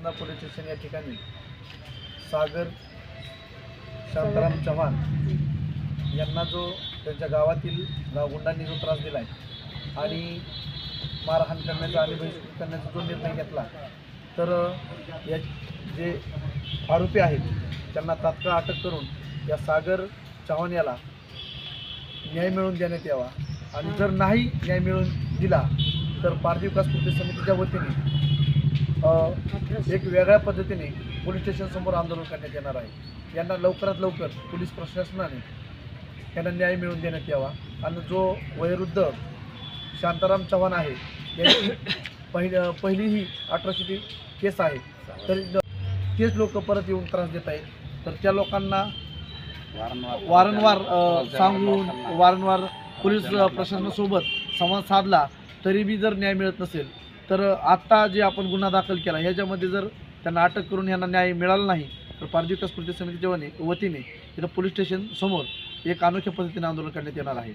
करंजा police station या ठिकाणी सागर शांताराम चव्हाण यांना जो त्यांच्या गावातील गावगुंडांनी जो त्रास दिला आहे आणि मारहाण करण्याचा आणि बहिष्कृत करण्याचा जो निर्णय घेतला तर या जे आरोपी आहेत त्यांना तात्काळ अटक करून या सागर चव्हाण याला न्याय मिळवून देण्यात यावा. आणि जर नाही न्याय मिळवून दिला तर पारधी विकास कृती समितीच्या वतीने एक वेगळ्या पद्धतीने पोलीस स्टेशनसमोर आंदोलन करण्यात येणार आहे. यांना लवकरात लवकर पोलीस प्रशासनाने यांना न्याय मिळवून देण्यात यावा. आणि जो वयोवृद्ध शांताराम चव्हाण आहे यांची पहिली पहिली ही अट्रॉसिटी केस आहे. तरी तेच लोक परत येऊन त्रास देत आहेत. तर त्या लोकांना वारंवार सांगून वारंवार पोलीस प्रशासनासोबत संवाद साधला तरी बी जर न्याय मिळत नसेल तर आत्ता जे आपण गुन्हा दाखल केला ह्याच्यामध्ये जर त्यांना अटक करून यांना न्याय मिळाला नाही तर पारधी विकास कृती समितीच्या वतीने इथं पोलीस स्टेशन समोर एक अनोख्या पद्धतीने आंदोलन करण्यात येणार आहे.